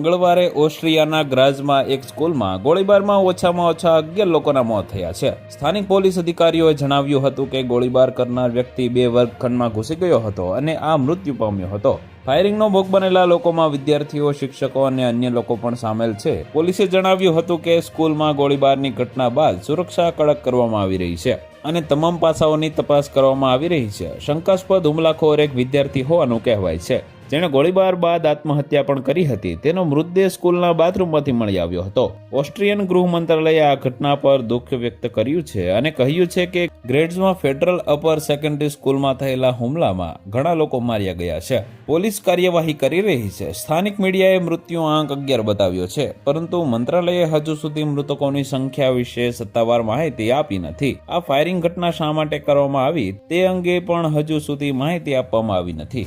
મંગળવારે ઓસ્ટ્રિયાના ગ્રાઝમાં એક સ્કૂલમાં ગોળીબારમાં ઓછામાં ઓછા અગિયાર લોકોના મોત થયા છે. સ્થાનિક પોલીસ અધિકારીઓએ જણાવ્યું હતું કે ગોળીબાર કરનાર વ્યક્તિ બે વર્ગખંડમાં ઘૂસી ગયો હતો અને આ મૃત્યુ પામ્યો હતો. ફાયરિંગનો ભોગ બનેલા લોકોમાં વિદ્યાર્થીઓ, શિક્ષકો અને અન્ય લોકો પણ સામેલ છે. પોલીસે જણાવ્યું હતું કે સ્કૂલમાં ગોળીબારની ઘટના બાદ સુરક્ષા કડક કરવામાં આવી રહી છે અને તમામ પાસાઓની તપાસ કરવામાં આવી રહી છે. શંકાસ્પદ હુમલાખોર એક વિદ્યાર્થી હોવાનું કહેવાય છે. જેણે ગોળીબાર બાદ આત્મહત્યા પણ કરી હતી. તેનો મૃતદેહ સ્કૂલના બાથરૂમમાંથી મળી આવ્યો હતો. ઓસ્ટ્રિયન ગૃહ મંત્રાલયે આ ઘટના પર દુઃખ વ્યક્ત કર્યું છે અને કહ્યું છે કે ગ્રેડ્સમાં ફેડરલ અપર સેકન્ડરી સ્કૂલમાં થયેલા હુમલામાં ઘણા લોકો માર્યા ગયા છે. પોલીસ કાર્યવાહી કરી રહી છે. સ્થાનિક મીડિયાએ મૃત્યુ આંક અગિયાર બતાવ્યો છે, પરંતુ મંત્રાલયે હજુ સુધી મૃતકોની સંખ્યા વિશે સત્તાવાર માહિતી આપી નથી. આ ફાયરિંગ ઘટના શા માટે કરવામાં આવી, તે અંગે પણ હજુ સુધી માહિતી આપવામાં આવી નથી.